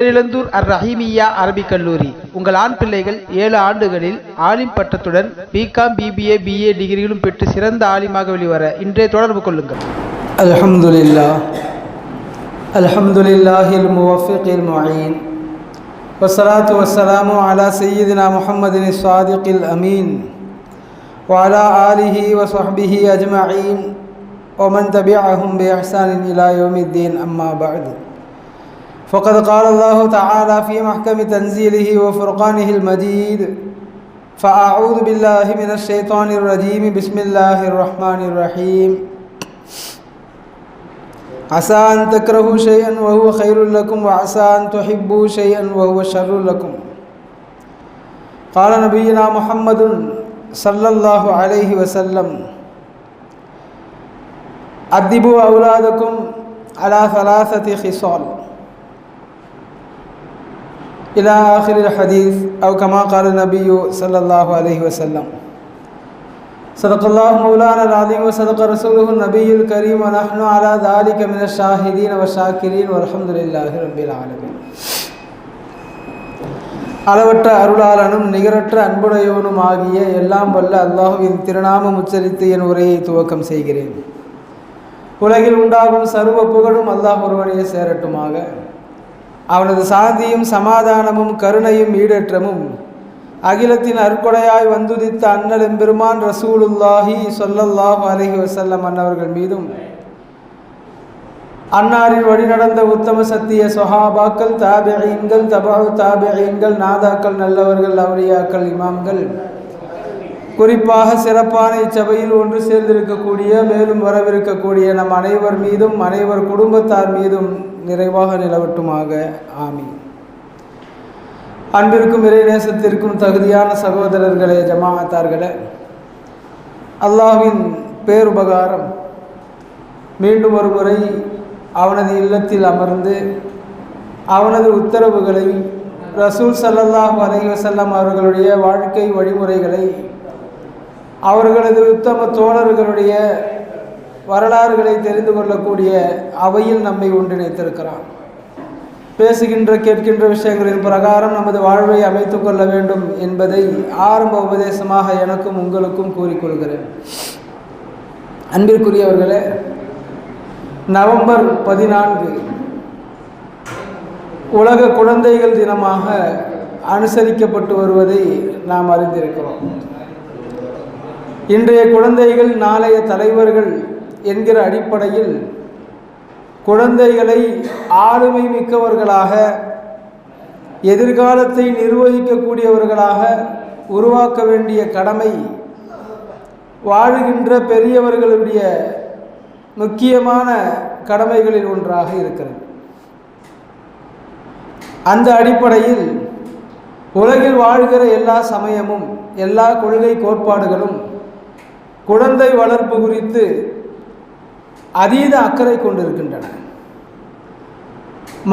பேரிழந்தூர் அர் ரஹீமியா அரபிக் கல்லூரி உங்கள் ஆண் பிள்ளைகள் ஏழு ஆண்டுகளில் ஆலிம் பட்டத்துடன் பிகாம் பிபிஏ பிஏ டிகிரிகளும் பெற்று சிறந்த ஆலிமாக வெளிவர இன்றைய தொடர்பு கொள்ளுங்கள் الحمد لله الحمد لله الموفق المعين والصلاة والسلام على سيدنا محمد الصادق الأمين وعلى آله وصحبه أجمعين ومن تبعهم بإحسان إلى يوم الدين أما بعد فقد قال الله تعالى في محكم تنزيله وفرقانه المجيد فأعوذ بالله من الشيطان الرجيم بسم الله الرحمن الرحيم. عسى أن تكرهوا شيئا وهو خير لكم وعسى أن تحبوا شيئا وهو شر لكم. قال نبينا محمد صلى الله عليه وسلم أدبوا أولادكم على ثلاثة خصال إلى آخر الحديث أو كما قال النبي صلى الله عليه وسلم صدق الله مولانا العظيم وصدق رسوله النبي الكريم ونحن على ذلك من الشاهدين والشاكرين والحمد لله رب العالمين அளவற்ற அருளாளனும் நிகரற்ற அன்புடையவனும் ஆகிய எல்லாம் வல்ல அல்லாஹுவின் திருநாமம் உச்சரித்து என் உரையை துவக்கம் செய்கிறேன் உலகில் உண்டாகும் சர்வ புகழும் அல்லாஹ் ஒருவனையே சேரட்டுமாக அவனது சாந்தியும் சமாதானமும் கருணையும் ஈடேற்றமும். அகிலத்தின் அற்கொடையாய் வந்துதித்த அண்ணல் எம்பெருமான் ரசூலுல்லாஹி சொல்லல்லாஹு அலஹி வசல்லம் அன்னவர்கள் மீதும் அன்னாரில் வழிநடந்த உத்தம சத்திய சொஹாபாக்கள் தாபியங்கள் தபாவு தாபியங்கள் நாதாக்கள் நல்லவர்கள் அவரியாக்கள் இமாம்கள் குறிப்பாக சிறப்பான இச்சபையில் ஒன்று சேர்ந்திருக்கக்கூடிய மேலும் வரவிருக்கக்கூடிய நம் அனைவர் மீதும் அனைவர் குடும்பத்தார் மீதும் நிறைவாக நிலவட்டுமாக. ஆமி அன்பிற்கும் இறைநேசத்திற்கும் தகுதியான சகோதரர்களே ஜமாத்தார்களே அல்லாஹின் பேருபகாரம் மீண்டும் ஒரு முறை அவனது இல்லத்தில் அமர்ந்து அவனது உத்தரவுகளை ரசூல் சல்லல்லாஹ் அலைஹி அவர்களுடைய வாழ்க்கை வழிமுறைகளை அவர்களது உத்தம தோழர்களுடைய வரலாறுகளை தெரிந்து கொள்ளக்கூடிய அவையில் நம்மை ஒன்றிணைத்திருக்கிறான். பேசுகின்ற கேட்கின்ற விஷயங்களின் பிரகாரம் நமது வாழ்வை அமைத்து கொள்ள வேண்டும் என்பதை ஆரம்ப உபதேசமாக எனக்கும் உங்களுக்கும் கூறிக்கொள்கிறேன். அன்பிற்குரியவர்களே நவம்பர் பதினான்கு உலக குழந்தைகள் தினமாக அனுசரிக்கப்பட்டு வருவதை நாம் அறிந்திருக்கிறோம். இன்றைய குழந்தைகள் நாளைய தலைவர்கள் என்கிற அடிப்படையில் குழந்தைகளை ஆளுமை மிக்கவர்களாக எதிர்காலத்தை நிர்வகிக்கக்கூடியவர்களாக உருவாக்க வேண்டிய கடமை வாழுகின்ற பெரியவர்களுடைய முக்கியமான கடமைகளில் ஒன்றாக இருக்கிறது. அந்த அடிப்படையில் உலகில் வாழ்கிற எல்லா சமயமும் எல்லா கொள்கை கோட்பாடுகளும் குழந்தை வளர்ப்பு குறித்து அதீத அக்கறை கொண்டிருக்கின்றன.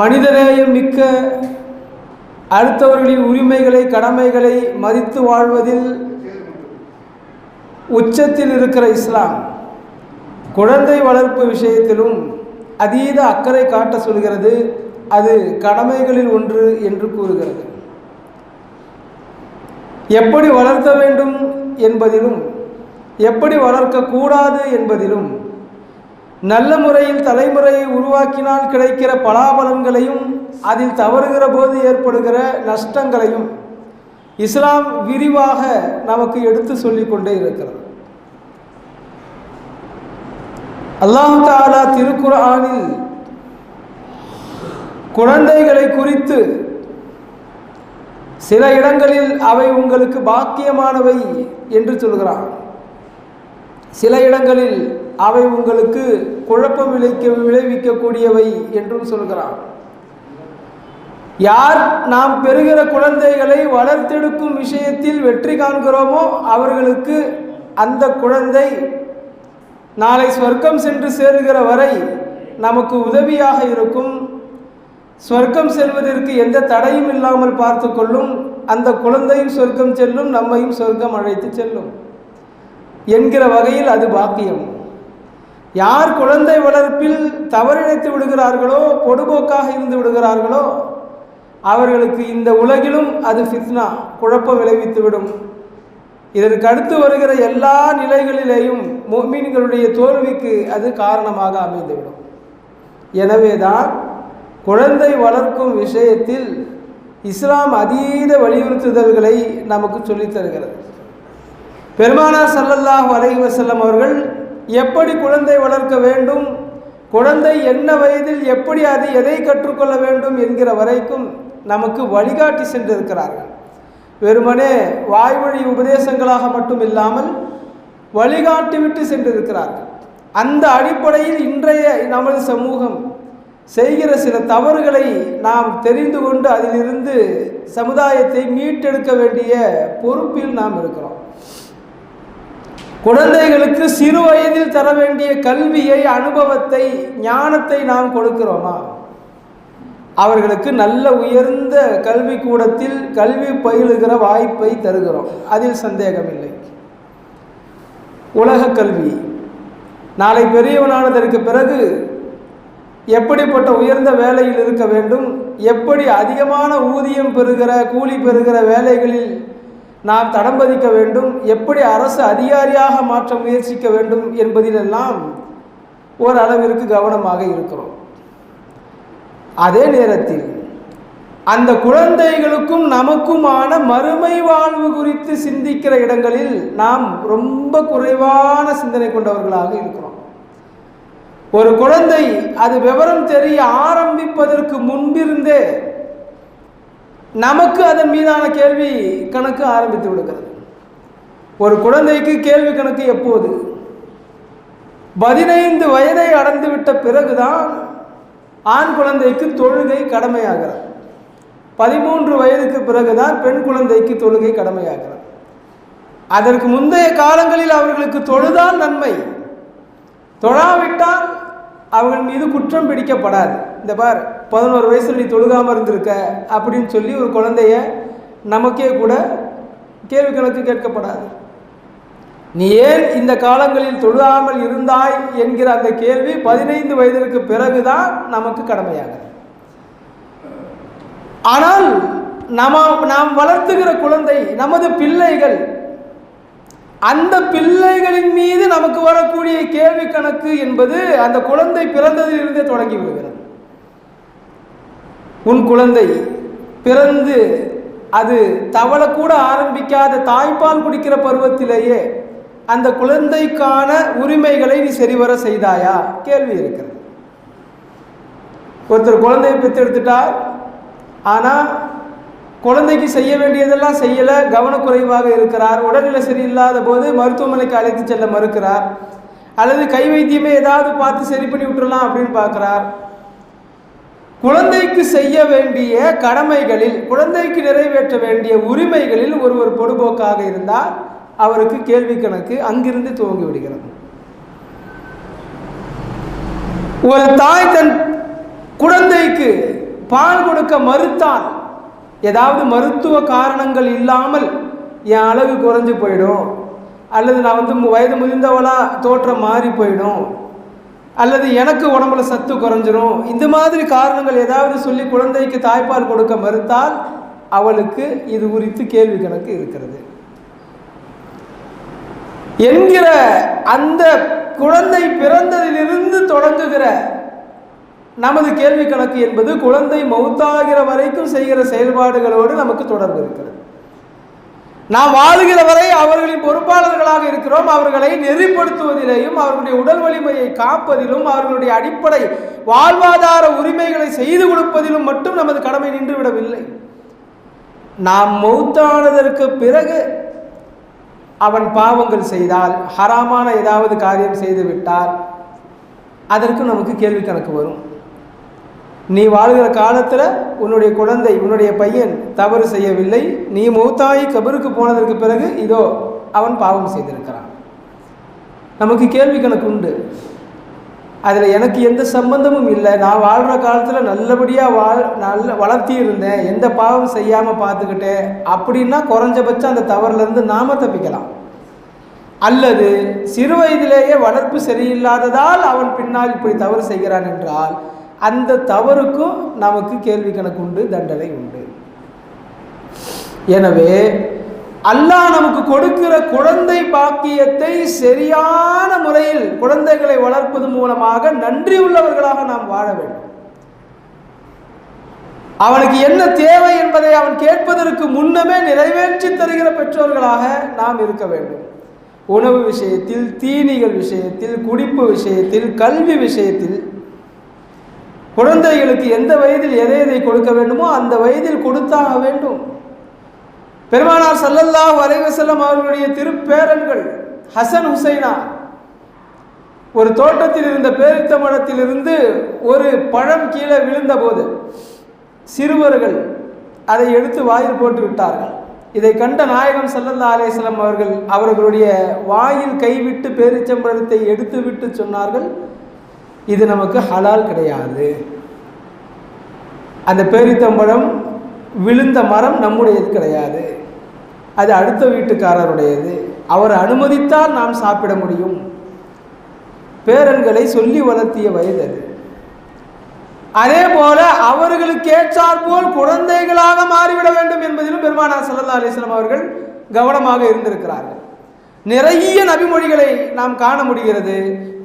மனிதநேயம் மிக்க அடுத்தவர்களின் உரிமைகளை கடமைகளை மதித்து வாழ்வதில் உச்சத்தில் இருக்கிற இஸ்லாம் குழந்தை வளர்ப்பு விஷயத்திலும் அதீத அக்கறை காட்ட சொல்கிறது அது கடமைகளில் ஒன்று என்று கூறுகிறது. எப்படி வளர்த்த வேண்டும் என்பதிலும் எப்படி வளர்க்கக்கூடாது என்பதிலும் நல்ல முறையில் தலைமுறையை உருவாக்கினால் கிடைக்கிற பலாபலன்களையும் அதில் தவறுகிற போது ஏற்படுகிற நஷ்டங்களையும் இஸ்லாம் விரிவாக நமக்கு எடுத்து சொல்லிக் கொண்டே இருக்கிறது. அல்லாஹு தாலா திருக்குறானில் குழந்தைகளை குறித்து சில இடங்களில் அவை உங்களுக்கு பாக்கியமானவை என்று சொல்கிறான். சில இடங்களில் அவை உங்களுக்கு குழப்பம் விளைக்க விளைவிக்கக்கூடியவை என்றும் சொல்கிறான். யார் நாம் பெறுகிற குழந்தைகளை வளர்த்தெடுக்கும் விஷயத்தில் வெற்றி காண்கிறோமோ அவர்களுக்கு அந்த குழந்தை நாளை சொர்க்கம் சென்று சேருகிற வரை நமக்கு உதவியாக இருக்கும். சொர்க்கம் செல்வதற்கு எந்த தடையும் இல்லாமல் பார்த்து கொள்ளும். அந்த குழந்தையும் சொர்க்கம் செல்லும் நம்மையும் சொர்க்கம் அழைத்து செல்லும். என்கிற வகையில் அது பாக்கியம். யார் குழந்தை வளர்ப்பில் தவறிழைத்து விடுகிறார்களோ பொடுபோக்காக இருந்து விடுகிறார்களோ அவர்களுக்கு இந்த உலகிலும் அது ஃபித்னா குழப்பம் விளைவித்துவிடும் இதற்கு அடுத்து வருகிற எல்லா நிலைகளிலேயும் மொமீன்களுடைய தோல்விக்கு அது காரணமாக அமைந்துவிடும். எனவேதான் குழந்தை வளர்க்கும் விஷயத்தில் இஸ்லாம் அதீத வலியுறுத்துதல்களை நமக்கு சொல்லித்தருகிறது. பெருமானா பெருமானார் ஸல்லல்லாஹு அலைஹி அவர்கள் எப்படி குழந்தை வளர்க்க வேண்டும் குழந்தை என்ன வயதில் எப்படி அது எதை கற்றுக்கொள்ள வேண்டும் என்கிற வரைக்கும் நமக்கு வழிகாட்டி சென்றிருக்கிறார்கள். வெறுமனே வாய்வழி உபதேசங்களாக மட்டும் இல்லாமல் வழிகாட்டி விட்டு சென்றிருக்கிறார்கள். அந்த அடிப்படையில் இன்றைய நமது சமூகம் செய்கிற சில தவறுகளை நாம் தெரிந்து கொண்டு அதிலிருந்து சமுதாயத்தை மீட்டெடுக்க வேண்டிய பொறுப்பில் நாம் இருக்கிறோம். குழந்தைகளுக்கு சிறு வயதில் தர வேண்டிய கல்வியை அனுபவத்தை ஞானத்தை நாம் கொடுக்கிறோமா? அவர்களுக்கு நல்ல உயர்ந்த கல்வி கூடத்தில் கல்வி பயிலுகிற வாய்ப்பை தருகிறோம். அதில் சந்தேகமில்லை. உலக கல்வி. நாளை பெரியவனானதற்கு பிறகு எப்படிப்பட்ட உயர்ந்த வேலையில் இருக்க வேண்டும்? எப்படி அதிகமான ஊதியம் பெறுகிற கூலி பெறுகிற வேலைகளில் நாம் தடம் பதிக்க வேண்டும். எப்படி அரசு அதிகாரியாக மாற்ற முயற்சிக்க வேண்டும் என்பதிலெல்லாம் ஓரளவிற்கு கவனமாக இருக்கிறோம். அதே நேரத்தில் அந்த குழந்தைகளுக்கும் நமக்குமான மறுமை வாழ்வு குறித்து சிந்திக்கிற இடங்களில் நாம் ரொம்ப குறைவான சிந்தனை கொண்டவர்களாக இருக்கிறோம். ஒரு குழந்தை அது விவரம் தெரிய ஆரம்பிப்பதற்கு முன்பிருந்தே நமக்கு அதன் மீதான கேள்வி கணக்கு ஆரம்பித்து விடுகிறது. ஒரு குழந்தைக்கு கேள்வி கணக்கு எப்போது? பதினைந்து வயதை அடைந்து விட்ட பிறகுதான் ஆண் குழந்தைக்கு தொழுகை கடமையாகிறது. பதிமூன்று வயதுக்கு பிறகுதான் பெண் குழந்தைக்கு தொழுகை கடமையாகிறது. அதற்கு முந்தைய காலங்களில் அவர்களுக்கு தொழுதான் நன்மை. தொழாவிட்டால் அவர்கள் மீது குற்றம் பிடிக்கப்படாது. இந்த பார் பதினோரு வயசில் நீ தொழுகாமல் இருந்திருக்க அப்படின்னு சொல்லி ஒரு குழந்தைய நமக்கே கூட கேள்வி கணக்கு கேட்கப்படாது. நீ ஏன் இந்த காலங்களில் தொழுகாமல் இருந்தாய் என்கிற அந்த கேள்வி பதினைந்து வயதிற்கு பிறகுதான் நமக்கு கடமையாகும் ஆனால் நம நாம் வளர்த்துகிற குழந்தை நமது பிள்ளைகள் அந்த பிள்ளைகளின் மீது நமக்கு வரக்கூடிய கேள்வி கணக்கு என்பது அந்த குழந்தை பிறந்ததிலிருந்தே தொடங்கி விடுகிறது. உன் குழந்தை பிறந்து அது தவளக்கூட ஆரம்பிக்காத தாய்ப்பால் குடிக்கிற பருவத்திலேயே அந்த குழந்தைக்கான உரிமைகளை நீ சரிவர செய்தாயா? கேள்வி இருக்கிறது. ஒருத்தர் குழந்தையை பெற்றெடுத்துட்டார் ஆனால் குழந்தைக்கு செய்ய வேண்டியதெல்லாம் செய்யலை கவனக்குறைவாக இருக்கிறார் உடல்நிலை சரியில்லாத போது மருத்துவமனைக்கு அழைத்து செல்ல மறுக்கிறார் அல்லது கை வைத்தியமே ஏதாவது பார்த்து சரி பண்ணி விட்டுறலாம் அப்படின்னு பார்க்குறார். குழந்தைக்கு செய்ய வேண்டிய கடமைகளில் குழந்தைக்கு நிறைவேற்ற வேண்டிய உரிமைகளில் ஒருவர் பொடுபோக்காக இருந்தால் அவருக்கு கேள்வி கணக்கு அங்கிருந்து துவங்கி விடுகிறது. ஒரு தாய் தன் குழந்தைக்கு பால் கொடுக்க மறுத்தால் ஏதாவது மருத்துவ காரணங்கள் இல்லாமல் என் அளவு குறைஞ்சு போயிடும். அல்லது நான் வந்து வயது முதிர்ந்தவளாக தோற்றம் மாறி போயிடும். அல்லது எனக்கு உடம்புல சத்து குறைஞ்சிரும். இந்த மாதிரி காரணங்கள் ஏதாவது சொல்லி குழந்தைக்கு தாய்ப்பால் கொடுக்க மறுத்தால் அவளுக்கு இது குறித்து கேள்வி கணக்கு இருக்கிறது. என்கிற அந்த குழந்தை பிறந்ததிலிருந்து தொடங்குகிற நமது கேள்வி கணக்கு என்பது குழந்தை மௌத்தாகிற வரைக்கும் செய்கிற செயல்பாடுகளோடு நமக்கு தொடர்பு இருக்கிறது. நாம் வாழுகிற வரை அவர்களின் பொறுப்பாளர்களாக இருக்கிறோம். அவர்களை நெறிப்படுத்துவதிலேயும் அவர்களுடைய உடல் வலிமையை காப்பதிலும் அவர்களுடைய அடிப்படை வாழ்வாதார உரிமைகளை செய்து கொடுப்பதிலும் மட்டும் நமது கடமை நின்றுவிடவில்லை. நாம் மௌத்தானதற்கு பிறகு அவன் பாவங்கள் செய்தால் ஹராமான ஏதாவது காரியம் செய்து விட்டால் அதற்கு நமக்கு கேள்வி கணக்கு வரும். நீ வாழ்கிற காலத்தில் உன்னுடைய குழந்தை உன்னுடைய பையன் தவறு செய்யவில்லை. நீ மூத்தாயி கபருக்கு போனதற்கு பிறகு இதோ அவன் பாவம் செய்திருக்கிறான். நமக்கு கேள்வி கணக்கு உண்டு. அதில் எனக்கு எந்த சம்பந்தமும் இல்லை. நான் வாழ்கிற காலத்தில் நல்லபடியாக வாழ் நல்ல வளர்த்தியிருந்தேன் எந்த பாவம் செய்யாமல் பார்த்துக்கிட்டேன். அப்படின்னா குறைஞ்சபட்சம் அந்த தவறுலேருந்து நாம் தப்பிக்கலாம். அல்லது சிறு வயதிலேயே வளர்ப்பு சரியில்லாததால் அவன் பின்னால் இப்படி தவறு செய்கிறான் என்றால் அந்த தவறுக்கும் நமக்கு கேள்வி கணக்கு உண்டு தண்டனை உண்டு. எனவே அல்லாஹ் நமக்கு கொடுக்கிற குழந்தை பாக்கியத்தை சரியான முறையில் குழந்தைகளை வளர்ப்பது மூலமாக நன்றி உள்ளவர்களாக நாம் வாழ வேண்டும். அவனுக்கு என்ன தேவை என்பதை அவன் கேட்பதற்கு முன்னமே நிறைவேற்றி தருகிற பெற்றோர்களாக நாம் இருக்க வேண்டும். உணவு விஷயத்தில் தீனிகள் விஷயத்தில் குடிப்பு விஷயத்தில் கல்வி விஷயத்தில் குழந்தைகளுக்கு எந்த வயதில் எதை எதை கொடுக்க வேண்டுமோ அந்த வயதில் கொடுத்தாக வேண்டும். பெருமானார் சல்லல்லா வரைவசல்லம் அவர்களுடைய திருப்பேரன்கள் ஹசன் ஹுசைனா. ஒரு தோட்டத்தில் இருந்த பேரித்த மரத்திலிருந்து ஒரு பழம் கீழே விழுந்தபோது சிறுவர்கள் அதை எடுத்து வாயில் போட்டு விட்டார்கள். இதை கண்ட நாயகம் சல்லல்லா அலேஸ்லம் அவர்கள் அவர்களுடைய வாயில் கைவிட்டு பேரிச்சம்பழத்தை எடுத்து விட்டு சொன்னார்கள். இது நமக்கு ஹலால் கிடையாது. அந்த பேரித்தம்பழம் விழுந்த மரம் நம்முடையது கிடையாது. அது அடுத்த வீட்டுக்காரருடையது. அவர் அனுமதித்தால் நாம் சாப்பிட முடியும். பேரன்களை சொல்லி வளர்த்திய வயது அது. அதே போல அவர்களுக்கேற்றார் போல் குழந்தைகளாக மாறிவிட வேண்டும் என்பதிலும் பெருமானார் சல்லா அலிஸ்லாம் அவர்கள் கவனமாக இருந்திருக்கிறார்கள். நிறைய நபிமொழிகளை நாம் காண முடிகிறது.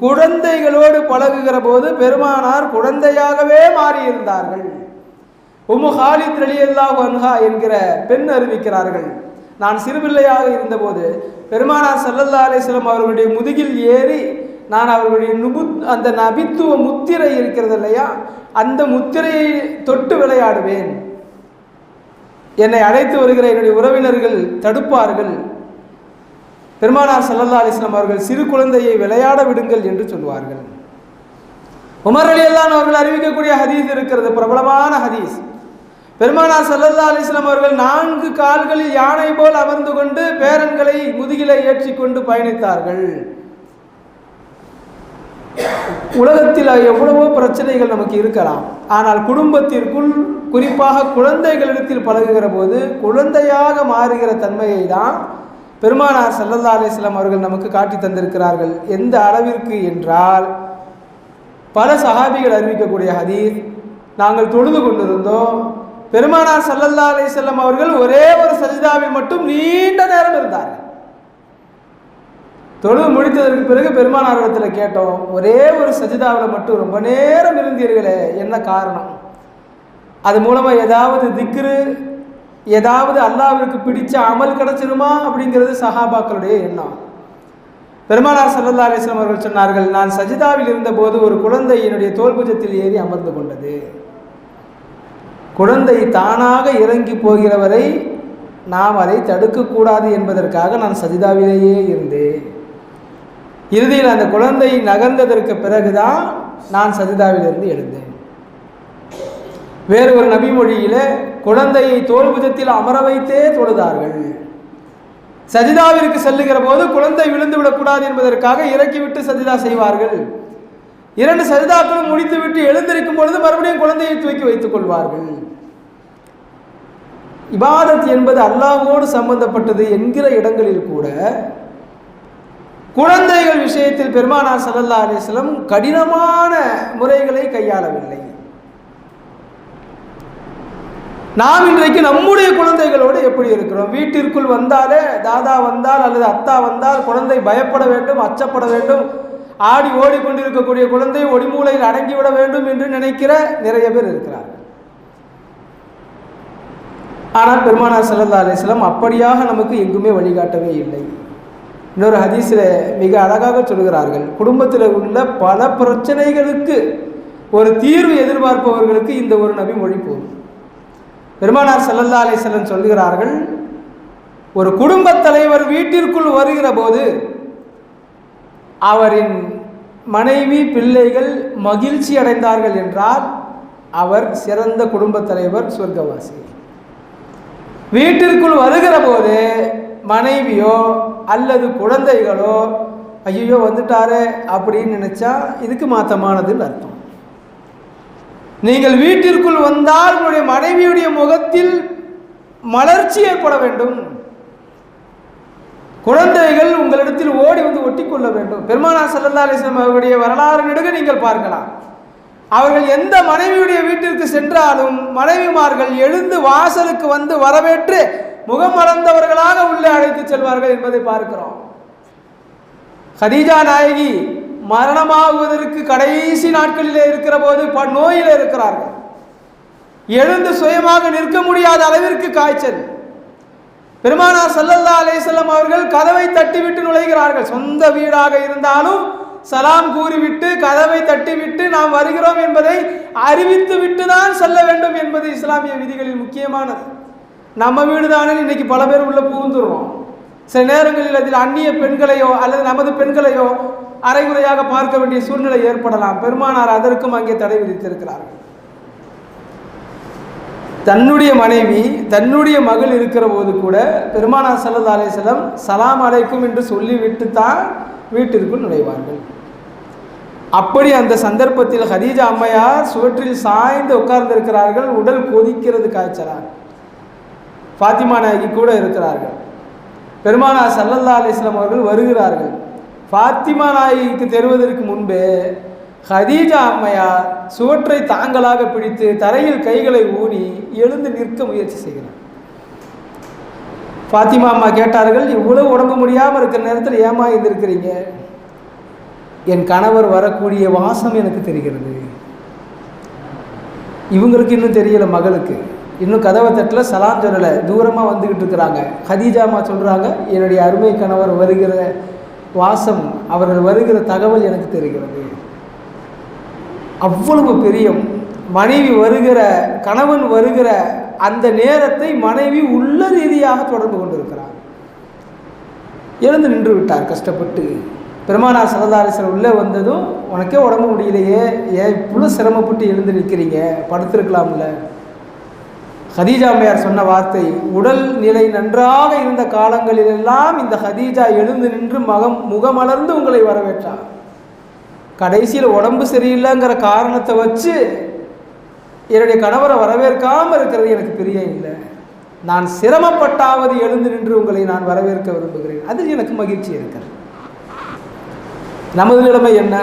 குழந்தைகளோடு பழகுகிற போது பெருமானார் குழந்தையாகவே மாறியிருந்தார்கள். உம்மு ஹாலித் ரலியல்லாஹு வன்ஹா என்கிற பெண் அறிவிக்கிறார்கள். நான் சிறுபிள்ளையாக இருந்தபோது பெருமானார் சல்லல்லா அலிஸ்லம் அவர்களுடைய முதுகில் ஏறி நான் அவர்களுடைய நுபு அந்த நபித்துவ முத்திரை இருக்கிறது இல்லையா? அந்த முத்திரையை தொட்டு விளையாடுவேன். என்னை அழைத்து வருகிற என்னுடைய உறவினர்கள் தடுப்பார்கள். பெருமானார் சல்லல்லா அலிஸ்லாம் அவர்கள் சிறு குழந்தையை விளையாட விடுங்கள் என்று சொல்வார்கள் உமர் அலியல்லான் அவர்கள் அறிவிக்கக்கூடிய ஹதீஸ் இருக்கிறது பிரபலமான ஹதீஸ். பெருமானார் சல்லல்லா அலிஸ்லாம் அவர்கள் நான்கு கால்களில் யானை போல் அமர்ந்து கொண்டு பேரன்களை முதுகிலே ஏற்றிக்கொண்டு பயணித்தார்கள். உலகத்தில் எவ்வளவோ பிரச்சனைகள் நமக்கு இருக்கலாம். ஆனால் குடும்பத்திற்குள் குறிப்பாக குழந்தைகளிடத்தில் பழகுகிற போது குழந்தையாக மாறுகிற தன்மையை தான் பெருமானார் ஸல்லல்லாஹு அலிஸ்லாம் அவர்கள் நமக்கு காட்டி தந்திருக்கிறார்கள். எந்த அளவிற்கு என்றால் பல சஹாபிகள் அறிவிக்கக்கூடிய ஹதீஸ் நாங்கள் தொழுது கொண்டிருந்தோம். பெருமானார் ஸல்லல்லாஹு அலைஹி அவர்கள் ஒரே ஒரு சஜிதாவில் மட்டும் நீண்ட நேரம் இருந்தார்கள். தொழுது முடித்ததற்கு பிறகு பெருமானாரிடத்தில் கேட்டோம் ஒரே ஒரு சஜிதாவில் மட்டும் ரொம்ப நேரம் இருந்தீர்களே என்ன காரணம்? அது மூலமாக ஏதாவது திக்ரு ஏதாவது அல்லாவிற்கு பிடிச்ச அமல் கிடைச்சிருமா அப்படிங்கிறது சஹாபாக்களுடைய எண்ணம். பெருமானார் சல்லல்லா அலைஹி அவர்கள் சொன்னார்கள் நான் சஜிதாவில் இருந்தபோது ஒரு குழந்தை என்னுடைய தோல்புஜத்தில் ஏறி அமர்ந்து கொண்டது. குழந்தை தானாக இறங்கி போகிறவரை நாம் அதை தடுக்கக்கூடாது என்பதற்காக நான் சஜிதாவிலேயே இருந்தேன். இறுதியில் அந்த குழந்தை நகர்ந்ததற்கு பிறகுதான் நான் சஜிதாவிலிருந்து எழுந்தேன். வேறு ஒரு நபிமொழியில குழந்தையை தோல்புஜத்தில் அமர வைத்தே தொழுதார்கள். சஜிதாவிற்கு செல்லுகிற போது குழந்தை விழுந்து விடக்கூடாது என்பதற்காக இறக்கிவிட்டு சஜிதா செய்வார்கள். இரண்டு சஜிதாக்களும் முடித்துவிட்டு எழுந்திருக்கும் பொழுது மறுபடியும் குழந்தையை தூக்கி வைத்துக் கொள்வார்கள். இபாதத் என்பது அல்லாஹோடு சம்பந்தப்பட்டது என்கிற இடங்களில் கூட குழந்தைகள் விஷயத்தில் பெருமானார் சல்லல்லா அலிஸ்லம் கடினமான முறைகளை கையாளவில்லை. நாம் இன்றைக்கு நம்முடைய குழந்தைகளோடு எப்படி இருக்கிறோம்? வீட்டிற்குள் வந்தாலே தாதா வந்தால் அல்லது அத்தா வந்தால் குழந்தை பயப்பட வேண்டும் அச்சப்பட வேண்டும். ஆடி ஓடிக்கொண்டிருக்கக்கூடிய குழந்தை ஒடிமூலையில் அடங்கிவிட வேண்டும் என்று நினைக்கிற நிறைய பேர் இருக்கிறார் ஆனால் பெருமானார் ஸல்லல்லாஹு அலிஸ்லாம் அப்படியாக நமக்கு எங்குமே வழிகாட்டவே இல்லை. இன்னொரு ஹதீஸில் மிக அழகாக சொல்கிறார்கள் குடும்பத்தில் உள்ள பல பிரச்சனைகளுக்கு ஒரு தீர்வு எதிர்பார்ப்பவர்களுக்கு இந்த ஒரு நபி மொழி போதும். பெருமானார் செல்லல்லா அலை வஸல்லம் சொல்கிறார்கள் ஒரு குடும்பத் தலைவர் வீட்டிற்குள் வருகிற போது அவரின் மனைவி பிள்ளைகள் மகிழ்ச்சி அடைந்தார்கள் என்றால் அவர் சிறந்த குடும்பத் தலைவர் சொர்க்கவாசி. வீட்டிற்குள் வருகிற போது மனைவியோ அல்லது குழந்தைகளோ ஐயோ வந்துட்டாரே அப்படின்னு நினைச்சா இதுக்கு மாத்தமானதுன்னு அர்த்தம். நீங்கள் வீட்டிற்குள் வந்தால் உங்களுடைய மனைவியுடைய முகத்தில் மலர்ச்சி ஏற்பட வேண்டும். குழந்தைகள் உங்களிடத்தில் ஓடி வந்து ஒட்டி கொள்ள வேண்டும். பெருமானார் சல்லல்லா அலிஸ்லாம் அவர்களுடைய அவருடைய வரலாறு நெடுக நீங்கள் பார்க்கலாம். அவர்கள் எந்த மனைவியுடைய வீட்டிற்கு சென்றாலும் மனைவிமார்கள் எழுந்து வாசலுக்கு வந்து வரவேற்று முகம் உள்ளே அழைத்து செல்வார்கள் என்பதை பார்க்கிறோம். ஹதீஜா நாயகி மரணமாகுவதற்கு கடைசி நாட்களிலே இருக்கிற போது ப- நோயில் இருக்கிறார்கள். எழுந்து சுயமாக நிற்க முடியாத அளவிற்கு காய்ச்சல். பெருமானார் சல்லல்லா அலேசல்லம் அவர்கள் கதவை தட்டிவிட்டு நுழைகிறார்கள். சொந்த வீடாக இருந்தாலும் சலாம் கூறிவிட்டு கதவை தட்டிவிட்டு நாம் வருகிறோம் என்பதை அறிவித்து விட்டு தான் செல்ல வேண்டும் என்பது இஸ்லாமிய விதிகளில் முக்கியமானது. நம்ம வீடு தானே இன்னைக்கு பல பேர் உள்ள புகுந்துடுறோம் சில நேரங்களில் அதில் அந்நிய பெண்களையோ அல்லது நமது பெண்களையோ அரைகுறையாக பார்க்க வேண்டிய சூழ்நிலை ஏற்படலாம். பெருமானார் அதற்கும் அங்கே தடை விதித்திருக்கிறார்கள். தன்னுடைய மனைவி தன்னுடைய மகள் இருக்கிற போது கூட பெருமானார் சல்லா அலிஸ்லம் சலாம் அலைக்கும் என்று சொல்லிவிட்டு தான் வீட்டிற்குள் நுழைவார்கள். அப்படி அந்த சந்தர்ப்பத்தில் ஹதீஜா அம்மையார் சுவற்றில் சாய்ந்து உட்கார்ந்திருக்கிறார்கள். உடல் கொதிக்கிறது காய்ச்சலால் ஃபாத்திமா நாயகி கூட இருக்கிறார்கள். பெருமானார் சல்லல்லா அலிஸ்லாம் அவர்கள் வருகிறார்கள். ஃபாத்திமா நாயகிக்கு தெரிவதற்கு முன்பே ஹதீஜா அம்மையார் சுவற்றை தாங்களாக பிடித்து தரையில் கைகளை ஊனி எழுந்து நிற்க முயற்சி செய்கிறார். ஃபாத்திமா அம்மா கேட்டார்கள் இவ்வளவு உடம்பு முடியாமல் இருக்கிற நேரத்தில் ஏமா இருந்திருக்கிறீங்க என் கணவர் வரக்கூடிய வாசம் எனக்கு தெரிகிறது. இவங்களுக்கு இன்னும் தெரியல மகளுக்கு. இன்னும் கதவை தட்டில் சலாம் சொல்லலை. தூரமாக வந்துக்கிட்டு இருக்கிறாங்க. ஹதீஜாமா சொல்கிறாங்க என்னுடைய அருமை கணவர் வருகிற வாசம் அவர்கள் வருகிற தகவல் எனக்கு தெரிகிறது. அவ்வளவு பெரிய மனைவி வருகிற கணவன் வருகிற அந்த நேரத்தை மனைவி உள்ள ரீதியாக தொடர்பு கொண்டிருக்கிறார். எழுந்து நின்று விட்டார் கஷ்டப்பட்டு. பெருமானா சரதாரிசர் உள்ளே வந்ததும் உனக்கே உடம்பு முடியலையே. ஏன் இவ்வளோ சிரமப்பட்டு எழுந்து நிற்கிறீங்க? படுத்திருக்கலாம்ல. ஹதீஜா சொன்ன வார்த்தை உடல் நிலை நன்றாக இருந்த காலங்களிலெல்லாம் இந்த ஹதீஜா எழுந்து நின்று மகம் முகமலர்ந்து உங்களை வரவேற்றார் கடைசியில் உடம்பு சரியில்லைங்கிற காரணத்தை வச்சு என்னுடைய கணவரை வரவேற்காமல் இருக்கிறது எனக்கு பிரியம் இல்லை. நான் சிரமப்பட்டாவது எழுந்து நின்று உங்களை நான் வரவேற்க விரும்புகிறேன். அதில் எனக்கு மகிழ்ச்சி இருக்கிறது. நமது நிலைமை என்ன?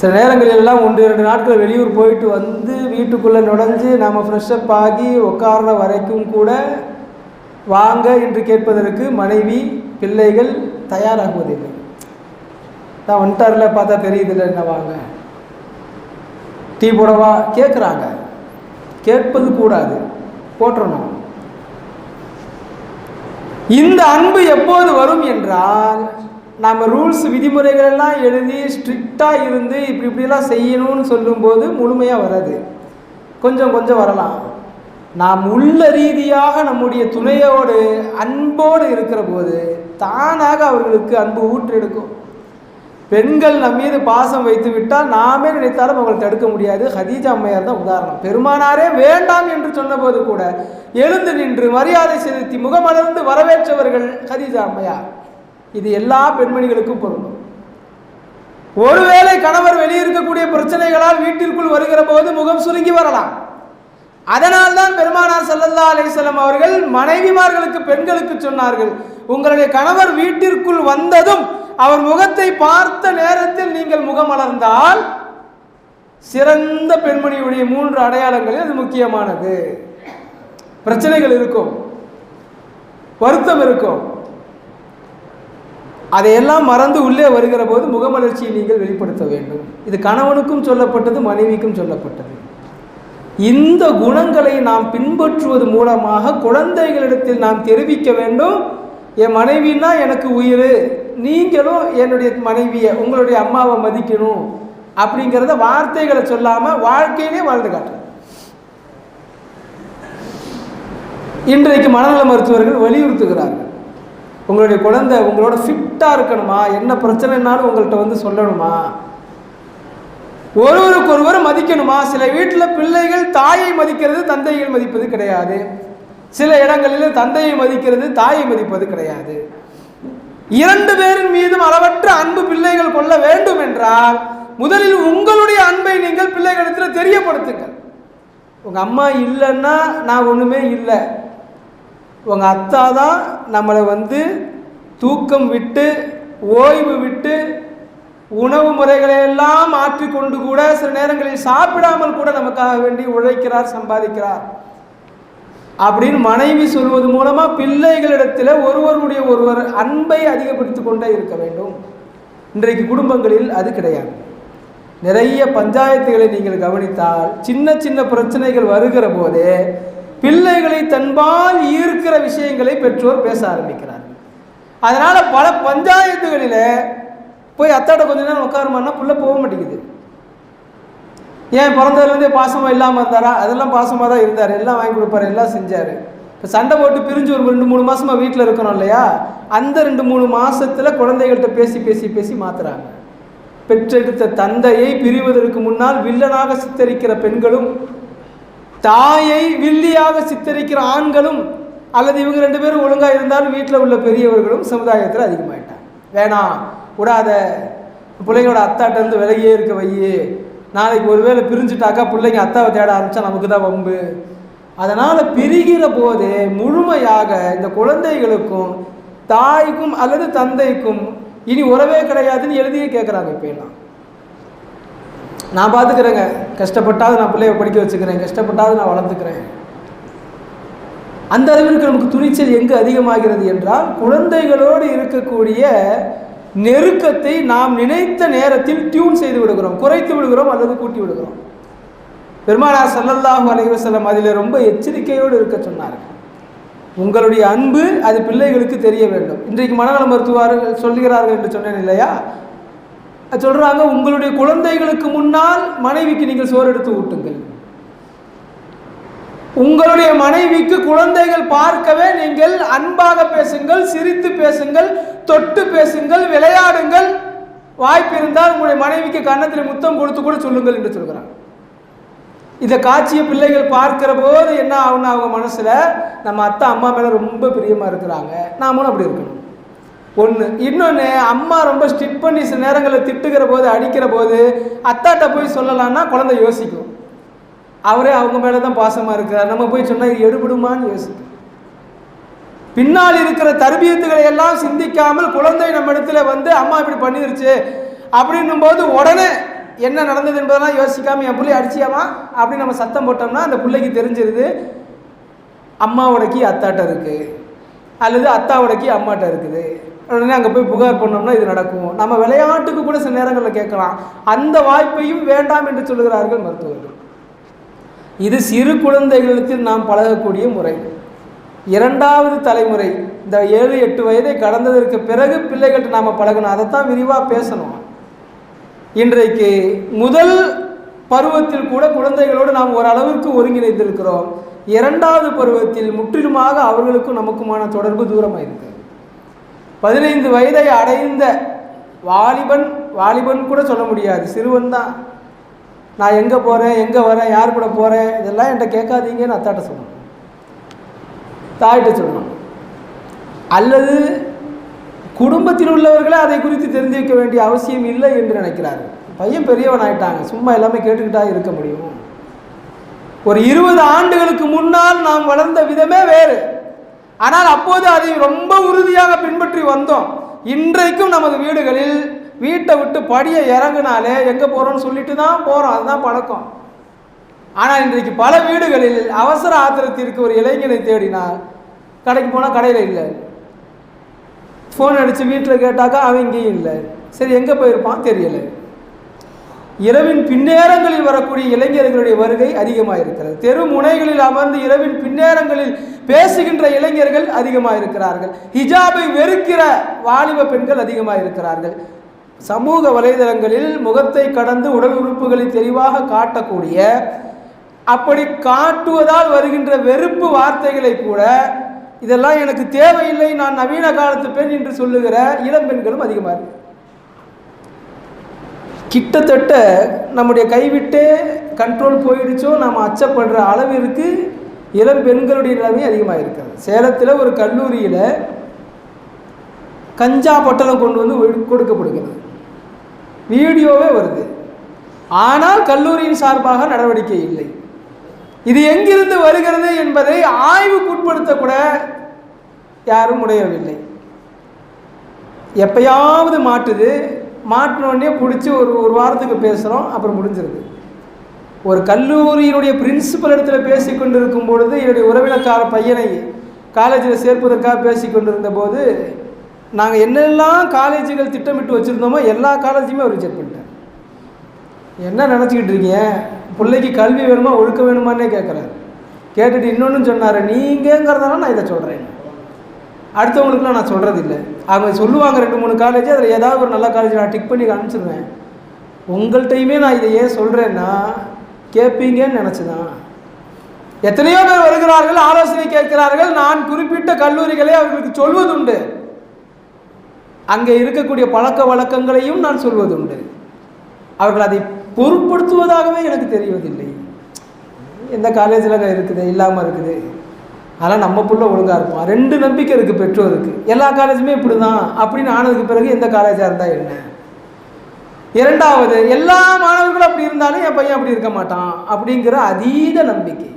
சில நேரங்களிலெல்லாம் ஒன்று இரண்டு நாட்கள் வெளியூர் போயிட்டு வந்து வீட்டுக்குள்ளே நுழைஞ்சு நாம் ஃப்ரெஷ்ஷப் ஆகி உட்கார்ற வரைக்கும் கூட வாங்க என்று கேட்பதற்கு மனைவி பிள்ளைகள் தயாராகுவதில்லை. நான் வந்துட்டார்ல பார்த்தா தெரியுதுல்ல என்ன வாங்க? டீ போடவா? கேட்குறாங்க. கேட்பது கூடாது. போட்டுறணும் இந்த அன்பு எப்போது வரும் என்றால் நம்ம ரூல்ஸ் விதிமுறைகள் எல்லாம் எழுதி ஸ்ட்ரிக்டாக இருந்து இப்படி இப்படிலாம் செய்யணும்னு சொல்லும்போது முழுமையாக வராது. கொஞ்சம் கொஞ்சம் வரலாம். நாம் உள்ள ரீதியாக நம்முடைய துணையோடு அன்போடு இருக்கிற போது தானாக அவர்களுக்கு அன்பு ஊற்றெடுக்கும். பெண்கள் நம் மீது பாசம் வைத்து விட்டால் நாமே நினைத்தாலும் அவங்களை தடுக்க முடியாது. ஹதீஜா அம்மையார் தான் உதாரணம். பெருமானாரே வேண்டாம் என்று சொன்னபோது கூட எழுந்து நின்று மரியாதை செலுத்தி முகமலர்ந்து வரவேற்றவர்கள் ஹதீஜா அம்மையார். இது எல்லா பெண்மணிகளுக்கும் பொருந்தும். ஒருவேளை கணவர் வெளியிருக்கக்கூடிய பிரச்சனைகளால் வீட்டிற்குள் வருகிற போது முகம் சுருங்கி வரலாம். அதனால் தான் பெருமானார் சல்லல்லா அலிசல்லம் அவர்கள் மனைவிமார்களுக்கு பெண்களுக்கு சொன்னார்கள் உங்களுடைய கணவர் வீட்டிற்குள் வந்ததும் அவர் முகத்தை பார்த்த நேரத்தில் நீங்கள் முகமலர்ந்தால் சிறந்த பெண்மணியுடைய மூன்று அடையாளங்களில் அது முக்கியமானது. பிரச்சனைகள் இருக்கும் வருத்தம் இருக்கும். அதையெல்லாம் மறந்து உள்ளே வருகிற போது முகமலர்ச்சியை நீங்கள் வெளிப்படுத்த வேண்டும். இது கணவனுக்கும் சொல்லப்பட்டது மனைவிக்கும் சொல்லப்பட்டது. இந்த குணங்களை நாம் பின்பற்றுவது மூலமாக குழந்தைகளிடத்தில் நாம் தெரிவிக்க வேண்டும். என் மனைவின்னா எனக்கு உயிர் நீங்களும் என்னுடைய மனைவியை உங்களுடைய அம்மாவை மதிக்கணும் அப்படிங்கிறத வார்த்தைகளை சொல்லாமல் வாழ்க்கையிலே வாழ்ந்து காட்டும் இன்றைக்கு மனநல மருத்துவர்கள் வலியுறுத்துகிறார்கள். உங்களுடைய குழந்தை உங்களோட ஃபிட்டாக இருக்கணுமா? என்ன பிரச்சனைனாலும் உங்கள்கிட்ட வந்து சொல்லணுமா? ஒருவருக்கொருவர் மதிக்கணுமா? சில வீட்டில் பிள்ளைகள் தாயை மதிக்கிறது தந்தைகள் மதிப்பது கிடையாது. சில இடங்களில் தந்தையை மதிக்கிறது தாயை மதிப்பது கிடையாது. இரண்டு பேரின் மீதும் அளவற்ற அன்பு பிள்ளைகள் கொள்ள வேண்டும் என்றால் முதலில் உங்களுடைய அன்பை நீங்கள் பிள்ளைகளிடத்தில் தெரியப்படுத்துங்கள். உங்கள் அம்மா இல்லைன்னா நான் ஒன்றுமே இல்லை. உங்கள் அத்தா தான் நம்மளை வந்து தூக்கம் விட்டு ஓய்வு விட்டு உணவு முறைகளை எல்லாம் மாற்றிக்கொண்டு கூட சில நேரங்களில் சாப்பிடாமல் கூட நமக்காக வேண்டி உழைக்கிறார் சம்பாதிக்கிறார். அப்படின்னு மனைவி சொல்வது மூலமாக பிள்ளைகளிடத்தில் ஒருவருடைய ஒருவர் அன்பை அதிகப்படுத்தி கொண்டே இருக்க வேண்டும். இன்றைக்கு குடும்பங்களில் அது கிடையாது. நிறைய பஞ்சாயத்துகளை நீங்கள் கவனித்தால் சின்ன சின்ன பிரச்சனைகள் வருகிற போதே பிள்ளைகளை தன்பால் ஈர்க்கிற விஷயங்களை பெற்றோர் பேச ஆரம்பிக்கிறார். அதனால பல பஞ்சாயத்துகளில் போய் அத்தாட்ட கொஞ்ச நேரம் உட்காருமான்னா புள்ள போக மாட்டேங்குது. ஏன் பிறந்ததுலேருந்தே பாசமாக இல்லாமல் இருந்தாரா? அதெல்லாம் பாசமாக தான் இருந்தார். எல்லாம் வாங்கி கொடுப்பாரு எல்லாம் செஞ்சார். இப்போ சண்டை போட்டு பிரிஞ்சு ஒரு ரெண்டு மூணு மாதமாக வீட்டில் இருக்கணும் இல்லையா? அந்த ரெண்டு மூணு மாதத்தில் குழந்தைகள்கிட்ட பேசி பேசி பேசி மாற்றுறாங்க பெற்றெடுத்த தந்தையை பிரிவதற்கு முன்னால் வில்லனாக சித்தரிக்கிற பெண்களும் தாயை வில்லியாக சித்தரிக்கிற ஆண்களும் அல்லது இவங்க ரெண்டு பேரும் ஒழுங்காக இருந்தாலும் வீட்டில் உள்ள பெரியவர்களும் சமுதாயத்தில் அதிகமாயிட்டாங்க. வேணாம் விடாத பிள்ளைங்களோட அத்தாட்டேருந்து விலகியே இருக்க வையே. நாளைக்கு ஒருவேளை பிரிஞ்சுட்டாக்கா பிள்ளைங்க அத்தாவை தேட ஆரம்பித்தா நமக்கு தான் வம்பு. அதனால் பிரிகிற போதே முழுமையாக இந்த குழந்தைகளுக்கும் தாய்க்கும் அல்லது தந்தைக்கும் இனி உறவே கிடையாதுன்னு எழுதியே கேட்குறாங்க இப்போ எல்லாம். நான் பார்த்துக்கிறேங்க கஷ்டப்பட்டாவது நான் பிள்ளைய படிக்க வச்சுக்கிறேன். கஷ்டப்பட்டாவது நான் வளர்த்துக்கிறேன். அந்த அளவிற்கு நமக்கு துணிச்சல் எங்கு அதிகமாகிறது என்றால் குழந்தைகளோடு இருக்கக்கூடிய நெருக்கத்தை நாம் நினைத்த நேரத்தில் டியூன் செய்து விடுகிறோம். குறைத்து விடுகிறோம் அல்லது கூட்டி விடுகிறோம். பெருமானார் சல்லல்லாஹு அலைவசல்லம் அதில் ரொம்ப எச்சரிக்கையோடு இருக்க சொன்னார்கள் உங்களுடைய அன்பு அது பிள்ளைகளுக்கு தெரிய வேண்டும். இன்றைக்கு மனநல மருத்துவர்கள் சொல்கிறார்கள் என்று சொன்னேன் இல்லையா? அது சொல்றாங்க உங்களுடைய குழந்தைகளுக்கு முன்னால் மனைவிக்கு நீங்கள் சோறு எடுத்து ஊட்டுங்கள். உங்களுடைய மனைவிக்கு குழந்தைகள் பார்க்கவே நீங்கள் அன்பாக பேசுங்கள் சிரித்து பேசுங்கள் தொட்டு பேசுங்கள் விளையாடுங்கள். வாய்ப்பு இருந்தால் உங்களுடைய மனைவிக்கு கன்னத்தில் முத்தம் கொடுத்து கூட சொல்லுங்கள் என்று சொல்கிறாங்க இந்த காட்சியை பிள்ளைகள் பார்க்கிற போது என்ன ஆகும்னா அவங்க மனசில் நம்ம அத்தை அம்மா மேலே ரொம்ப பிரியமாக இருக்கிறாங்க. நாமளும் அப்படி இருக்கணும். ஒன்று இன்னொன்று அம்மா ரொம்ப ஸ்டிட் பண்ணி சில நேரங்களில் திட்டுகிற போது அடிக்கிற போது அத்தாட்ட போய் சொல்லலான்னா குழந்தை யோசிக்கும். அவரே அவங்க மேலே தான் பாசமாக இருக்கிறார். நம்ம போய் சொன்னால் இது எடுபடுமான்னு யோசிக்கும். பின்னால் இருக்கிற தர்பியத்துகளை எல்லாம் சிந்திக்காமல் குழந்தை நம்ம இடத்துல வந்து அம்மா இப்படி பண்ணிருச்சு அப்படின்னும் போது உடனே என்ன நடந்தது என்பதெல்லாம் யோசிக்காமல் என் பிள்ளை அடிச்சியாமா? அப்படின்னு நம்ம சத்தம் போட்டோம்னா அந்த பிள்ளைக்கு தெரிஞ்சிருது அம்மாவோட கீ அத்தாட்ட இருக்குது அல்லது அத்தாவோட கீ அம்மாட்ட இருக்குது. உடனே அங்கே போய் புகார் பண்ணோம்னா இது நடக்கும். நம்ம விளையாட்டுக்கு கூட சில நேரங்களில் கேட்கலாம். அந்த வாய்ப்பையும் வேண்டாம் என்று சொல்லுகிறார்கள் மருத்துவர்கள். இது சிறு குழந்தைகளுக்கு நாம் பழகக்கூடிய முறை. இரண்டாவது தலைமுறை இந்த ஏழு எட்டு வயதை கடந்ததற்கு பிறகு பிள்ளைகள்கிட்ட நாம் பழகணும். அதைத்தான் விரிவாக பேசணும். இன்றைக்கு முதல் பருவத்தில் கூட குழந்தைகளோடு நாம் ஓரளவிற்கு ஒருங்கிணைந்திருக்கிறோம். இரண்டாவது பருவத்தில் முற்றிலுமாக அவர்களுக்கும் நமக்குமான தொடர்பு தூரமாக இருக்கு பதினைந்து வயதை அடைந்த வாலிபன் வாலிபன் கூட சொல்ல முடியாது. சிறுவன் தான். நான் எங்கே போகிறேன் எங்கே வரேன் யார் கூட போகிறேன் இதெல்லாம் என்கிட்ட கேட்காதீங்கன்னு அத்தாட்ட சொல்லணும். தாயிட்ட சொல்லணும். அல்லது குடும்பத்தில் உள்ளவர்களே அதை குறித்து தெரிந்து வைக்க வேண்டிய அவசியம் இல்லை என்று நினைக்கிறார்கள். பையன் பெரியவன் ஆயிட்டாங்க. சும்மா எல்லாமே கேட்டுக்கிட்டா இருக்க முடியும். ஒரு இருபது ஆண்டுகளுக்கு முன்னால் நாம் வளர்ந்த விதமே வேறு. ஆனால் அப்போது அதை ரொம்ப உறுதியாக பின்பற்றி வந்தோம். இன்றைக்கும் நமது வீடுகளில் வீட்டை விட்டு படியை இறங்குனாலே எங்கே போகிறோம்னு சொல்லிட்டு தான் போகிறோம் அதுதான் பழக்கம். ஆனால் இன்றைக்கு பல வீடுகளில் அவசர ஆத்திரத்திற்கு ஒரு இளைஞனை தேடினால் கடைக்கு போனால் கடையில் இல்லை. ஃபோன் அடித்து வீட்டில் கேட்டாக்கா அவன் இங்கேயும் இல்லை. சரி எங்கே போயிருப்பான் தெரியலை. இரவின் பின்னேரங்களில் வரக்கூடிய இளைஞர்களுடைய வருகை அதிகமாக இருக்கிறது தெரு முனைகளில் அமர்ந்து இரவின் பின்னேரங்களில் பேசுகின்ற இளைஞர்கள் அதிகமாக இருக்கிறார்கள் ஹிஜாபை வெறுக்கிற வாலிப பெண்கள் அதிகமாக இருக்கிறார்கள் சமூக வலைதளங்களில் முகத்தை கடந்து உடல் உறுப்புகளை தெளிவாக காட்டக்கூடிய அப்படி காட்டுவதால் வருகின்ற வெறுப்பு வார்த்தைகளை கூட இதெல்லாம் எனக்கு தேவையில்லை நான் நவீன காலத்து பெண் என்று சொல்லுகிற இளம் பெண்களும் அதிகமாக இருக்கு கிட்டத்தட்ட நம்முடைய கைவிட்டே கண்ட்ரோல் போயிடுச்சோ நாம் அச்சப்படுற அளவிற்கு இளம் பெண்களுடைய நிலைமை அதிகமாக இருக்கிறது சேலத்தில் ஒரு கல்லூரியில் கஞ்சா பொட்டலம் கொண்டு வந்து கொடுக்கப்படுகிறது. வீடியோவே வருது. ஆனால் கல்லூரியின் சார்பாக நடவடிக்கை இல்லை. இது எங்கிருந்து வருகிறது என்பதை ஆய்வுக்குட்படுத்த கூட யாரும் முடையவில்லை. எப்பயாவது மாட்டுது. மாட்டினோடனே பிடிச்சி ஒரு ஒரு வாரத்துக்கு பேசுகிறோம் அப்புறம் முடிஞ்சிருது. ஒரு கல்லூரியினுடைய பிரின்சிபல் இடத்துல பேசி கொண்டிருக்கும் பொழுது என்னுடைய உறவினக்கார பையனை காலேஜில் சேர்ப்பதற்காக பேசி கொண்டிருந்த போது நாங்கள் என்னெல்லாம் காலேஜுகள் திட்டமிட்டு வச்சுருந்தோமோ எல்லா காலேஜுமே அவர் ரிஜெக்ட் பண்ணிட்டார். என்ன நினச்சிக்கிட்டு இருக்கீங்க? பிள்ளைக்கு கல்வி வேணுமா ஒழுக்க வேணுமானே கேட்குறாரு. கேட்டுட்டு இன்னொன்று சொன்னார் நீங்கிறதால நான் இதை சொல்கிறேன் அடுத்தவங்களுக்குலாம் நான் சொல்கிறது இல்லை அவங்க சொல்லுவாங்க ரெண்டு மூணு காலேஜ் அதில் ஏதாவது ஒரு நல்ல காலேஜ் நான் டிக் பண்ணி அனுப்பிச்சிருவேன் உங்கள்கிட்டையுமே நான் இதை ஏன் சொல்கிறேன்னா கேட்பீங்கன்னு நினச்சிதான். எத்தனையோ பேர் வருகிறார்கள் ஆலோசனை கேட்கிறார்கள். நான் குறிப்பிட்ட கல்லூரிகளை அவர்களுக்கு சொல்வதுண்டு. அங்கே இருக்கக்கூடிய பழக்க வழக்கங்களையும் நான் சொல்வதுண்டு. அவர்கள் அதை பொருட்படுத்துவதாகவே எனக்கு தெரிவதில்லை. எந்த காலேஜில் இருக்குது இல்லாமல் இருக்குது. அதனால் நம்ம புள்ள ஒழுங்காக இருப்போம் ரெண்டு நம்பிக்கை இருக்குது பெற்றோருக்கு. எல்லா காலேஜுமே இப்படி தான் அப்படின்னு ஆனதுக்கு பிறகு எந்த காலேஜாக இருந்தால் என்ன? இரண்டாவது எல்லா மாணவர்களும் அப்படி இருந்தாலும் என் பையன் அப்படி இருக்க மாட்டான் அப்படிங்கிற அதீத நம்பிக்கை.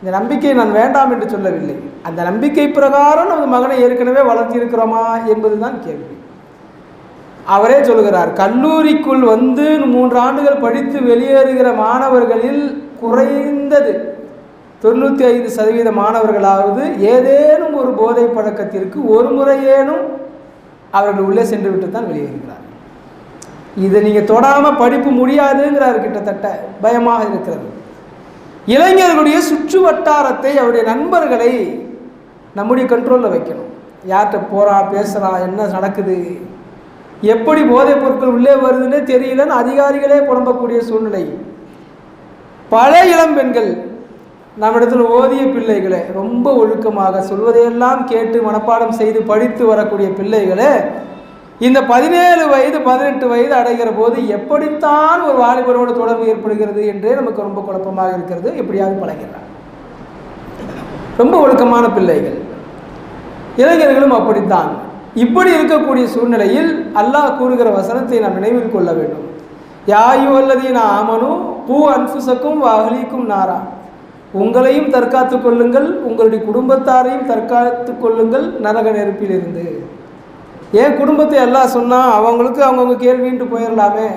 இந்த நம்பிக்கையை நான் வேண்டாம் என்று சொல்லவில்லை. அந்த நம்பிக்கை பிரகாரம் நமது மகனை ஏற்கனவே வளர்த்திருக்கிறோமா என்பதுதான் கேள்வி. அவரே சொல்கிறார் கல்லூரிக்குள் வந்து மூன்று ஆண்டுகள் படித்து வெளியேறுகிற மாணவர்களில் குறைந்தது தொண்ணூற்றி ஐந்து சதவீத மாணவர்களாவது ஏதேனும் ஒரு போதை பழக்கத்திற்கு ஒரு முறையேனும் அவர்கள் உள்ளே சென்று விட்டு தான் வெளியேறுகிறார் இதை நீங்கள் தொடாமல் படிப்பு முடியாதுங்கிறார் கிட்டத்தட்ட. பயமாக இருக்கிறது. இளைஞர்களுடைய சுற்று வட்டாரத்தை அவருடைய நண்பர்களை நம்முடைய கண்ட்ரோலில் வைக்கணும். யார்கிட்ட போகிறா பேசுகிறா என்ன நடக்குது எப்படி போதைப் பொருட்கள் உள்ளே வருதுன்னே தெரியலன்னு அதிகாரிகளே புலம்பக்கூடிய சூழ்நிலை. பல இளம் பெண்கள் நம்மிடத்தில் ஓதிய பிள்ளைகளை ரொம்ப ஒழுக்கமாக சொல்வதையெல்லாம் கேட்டு மனப்பாடம் செய்து படித்து வரக்கூடிய பிள்ளைகளை இந்த பதினேழு வயது பதினெட்டு வயது அடைகிற போது எப்படித்தான் ஒரு வாலிபரோட தொடர்பு ஏற்படுகிறது என்றே நமக்கு ரொம்ப குழப்பமாக இருக்கிறது. எப்படியாவது பழகிறார் ரொம்ப ஒழுக்கமான பிள்ளைகள். இளைஞர்களும் அப்படித்தான். இப்படி இருக்கக்கூடிய சூழ்நிலையில் அல்லாஹ் கூறுகிற வசனத்தை நாம் நினைவில் கொள்ள வேண்டும். யாயு அல்லதீன ஆமனு பூ அன்புசக்கும் அகலிக்கும் நாரா. உங்களையும் தற்காத்து கொள்ளுங்கள் உங்களுடைய குடும்பத்தாரையும் தற்காத்து கொள்ளுங்கள் நரக நெருப்பிலிருந்து. என் குடும்பத்தை எல்லாம் சொன்னால் அவங்களுக்கு அவங்கவுங்க கேள்வின்ட்டு போயிடலாமே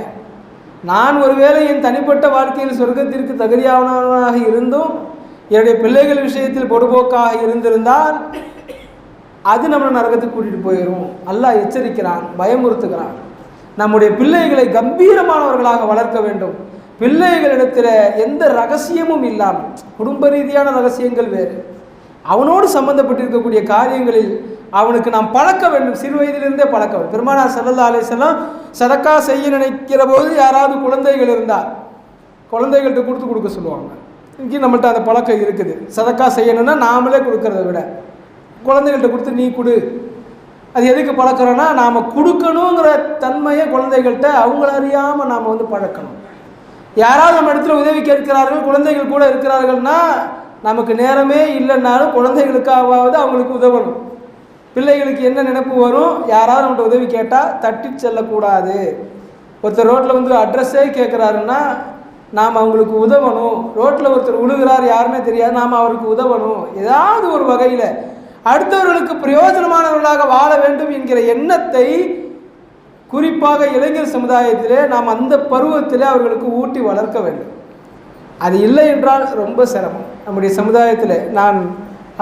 நான் ஒருவேளை என் தனிப்பட்ட வாழ்க்கையில் சொர்க்கத்திற்கு தகுதியானவனாக இருந்தும் என்னுடைய பிள்ளைகள் விஷயத்தில் பொடுபோக்காக இருந்திருந்தால் அது நம்மளை நரகத்துக்கு கூட்டிகிட்டு போயிடும் அல்லாஹ் எச்சரிக்கிறான் பயமுறுத்துகிறான். நம்முடைய பிள்ளைகளை கம்பீரமானவர்களாக வளர்க்க வேண்டும். பிள்ளைகளிடத்தில் எந்த ரகசியமும் இல்லாமல் குடும்ப ரீதியான ரகசியங்கள் வேறு. அவனோடு சம்பந்தப்பட்டிருக்கக்கூடிய காரியங்களில் அவனுக்கு நாம் பழக்க வேண்டும். சிறு வயதிலிருந்தே பழக்க வேண்டும். பெருமானார் சல்லல்லா அலிசல்லாம் சதக்கா செய்ய நினைக்கிற போது யாராவது குழந்தைகள் இருந்தால் குழந்தைகள்கிட்ட கொடுத்து கொடுக்க சொல்லுவாங்க. இங்கே நம்மள்கிட்ட அந்த பழக்கம் இருக்குது. சதக்கா செய்யணும்னா நாமளே கொடுக்கறத விட. குழந்தைகள்கிட்ட கொடுத்து நீ கொடு. அது எதுக்கு பழக்கிறோன்னா நாம் கொடுக்கணுங்கிற தன்மையை குழந்தைகள்கிட்ட அவங்கள அறியாமல் நாம் வந்து பழக்கணும். யாராவது நம்ம இடத்துல உதவி கேட்கிறார்கள் குழந்தைகள் கூட இருக்கிறார்கள்னா நமக்கு நேரமே இல்லைன்னாலும் குழந்தைகளுக்காவது அவங்களுக்கு உதவணும். பிள்ளைகளுக்கு என்ன நினைப்பு வரும்? யாராவது நம்மகிட்ட உதவி கேட்டால் தட்டி செல்லக்கூடாது. ஒருத்தர் ரோட்டில் வந்து அட்ரஸே கேட்குறாருன்னா நாம் அவங்களுக்கு உதவணும். ரோட்டில் ஒருத்தர் உழுகிறார் யாருன்னே தெரியாது நாம் அவருக்கு உதவணும். ஏதாவது ஒரு வகையில் அடுத்தவர்களுக்கு பிரயோஜனமானவர்களாக வாழ வேண்டும் என்கிற எண்ணத்தை குறிப்பாக இளைஞர் சமுதாயத்திலே நாம் அந்த பருவத்திலே அவர்களுக்கு ஊட்டி வளர்க்க வேண்டும். அது இல்லை என்றால் ரொம்ப சிரமம். நம்முடைய சமுதாயத்தில் நான்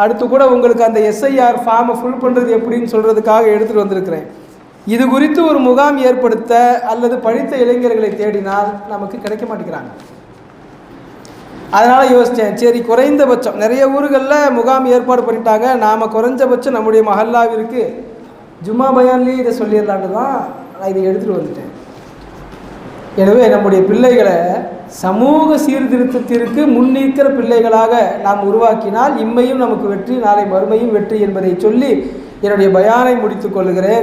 அடுத்து கூட உங்களுக்கு அந்த எஸ்ஐஆர் ஃபார்மை ஃபுல் பண்ணுறது எப்படின்னு சொல்கிறதுக்காக எடுத்துகிட்டு வந்திருக்கிறேன். இது குறித்து ஒரு முகாம் ஏற்படுத்த அல்லது படித்த இளைஞர்களை தேடினால் நமக்கு கிடைக்க மாட்டேங்கிறாங்க. அதனால் யோசித்தேன் சரி குறைந்தபட்சம். நிறைய ஊர்களில் முகாம் ஏற்பாடு பண்ணிட்டாங்க. நாம் குறைஞ்சபட்சம் நம்முடைய மஹல்லாவிற்கு ஜும்மா பயான்லேயே இதை சொல்லிடலான்னு தான் நான் இதை எடுத்துகிட்டு வந்துட்டேன். எனவே நம்முடைய பிள்ளைகளை சமூக சீர்திருத்தத்திற்கு முன்னிற்கிற பிள்ளைகளாக நாம் உருவாக்கினால் இம்மையும் நமக்கு வெற்றி நாளை மறுமையும் வெற்றி என்பதை சொல்லி என்னுடைய பயானை முடித்துக் கொள்கிறேன்.